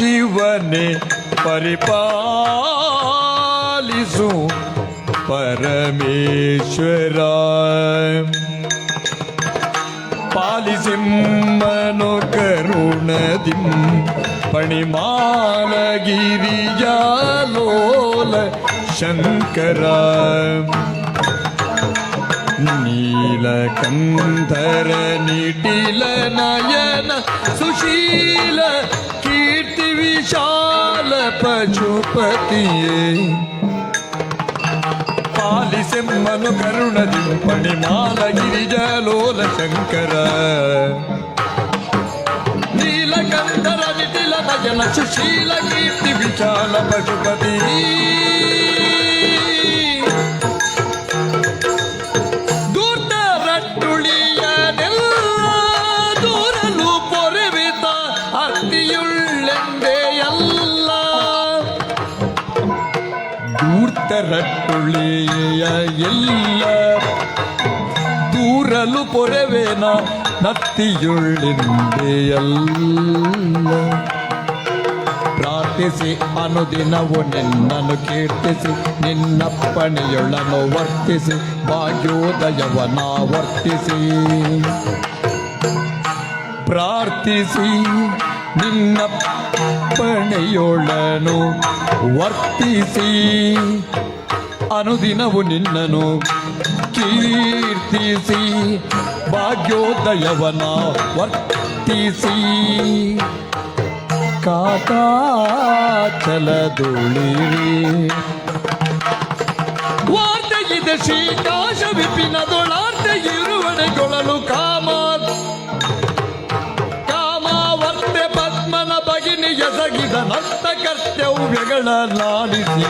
ശിവനെ പരിപാലിസു പരമേശ്വര. പാലിസിംഹനോ കരുണതിം പണിമാലഗിരിയാലോല ശങ്കര. നീലകന്ധര നിടില നയന സുശീല విశాల विशाल పాలి సింహను కరుణ దింపణి మాల గిరిజలోల శంకర. నీలకంఠర విటిల భజన సుశీల కీర్తి విశాల పశుపతి ದೂರ್ತರಟ್ಟುಳಿಯ ಎಲ್ಲ ದೂರಲು ಪೊರೆವೇನ ನತ್ತಿಯುಳ್ಳಿಂದೆಯಲ್ಲ ಪ್ರಾರ್ಥಿಸಿ ಅನುದಿನವು ನಿನ್ನನ್ನು ಕೀರ್ತಿಸಿ ನಿನ್ನಪ್ಪಣೆಯೊಳನು ವರ್ತಿಸಿ ಭಾಗ್ಯೋದಯವನ ವರ್ತಿಸಿ. ಪ್ರಾರ್ಥಿಸಿ ನಿನ್ನಪ್ಪಣೆಯೊಳನು ವರ್ತಿಸಿ. ಅನುದಿನವು ನಿನ್ನನು ಕೀರ್ತಿಸಿ. ಭಾಗ್ಯೋದಯವನ ವರ್ತಿಸಿ. ಕಾಕಾಚಲದುಳಿರಿ ಕರ್ತವ್ಯಗಳ ಲಾಲಿಸಿ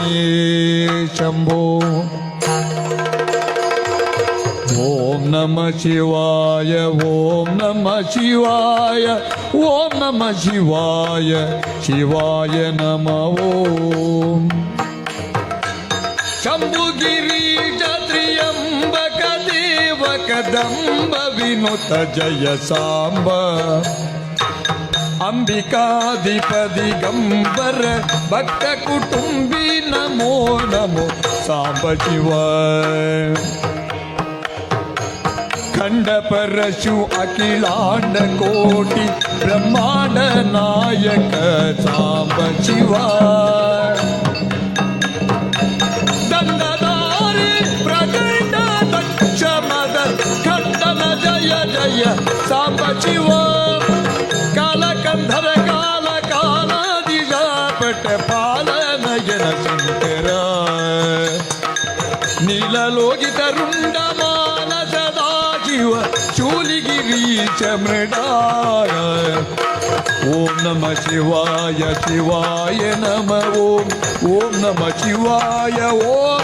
ಶಂಭೋ ಓಂ ನಮ ಶಿವಾಯ ಓಂ ನಮ ಶಿವಾಯ ಓಂ ನಮ ಶಿವಾಯ ಶಿವಾಯ ನಮ ಓಂ ಶಂಭುಗಿರೀಶ ತ್ರಿಯಂಬಕ ದೇವ ಕದಂಬ ವಿನುತ ಜಯ ಸಾಂಬ ಅಂಬಿಕಾಧಿಪದಿ ಗಂಬರ ಭಕ್ತ ಕುಟುಂಬಿ ನಮೋ ನಮೋ ಸಾಂಬ ಶಿವ ಖಂಡ ಪರಶು ಅಖಿಲಾಂಡ ಕೋಟಿ ಬ್ರಹ್ಮಾಂಡ ನಾಯಕ ಸಾಂಬ ಶಿವ ದಂಡಧಾರಿ ಪ್ರಕಟ ದಕ್ಷಮದ ಖಂಡನ ಜಯ ಜಯ ಸಾಂಬ ಶಿವ ధరకాల కాలాది పెట్ట పాలన జన శంకర. నీలలోకిత రుండమాన సదాశివ చూలిగిరీచ మృడాయ ఓం నమ శివాయ శివాయ నమ ఓం ఓం నమ శివాయ ఓం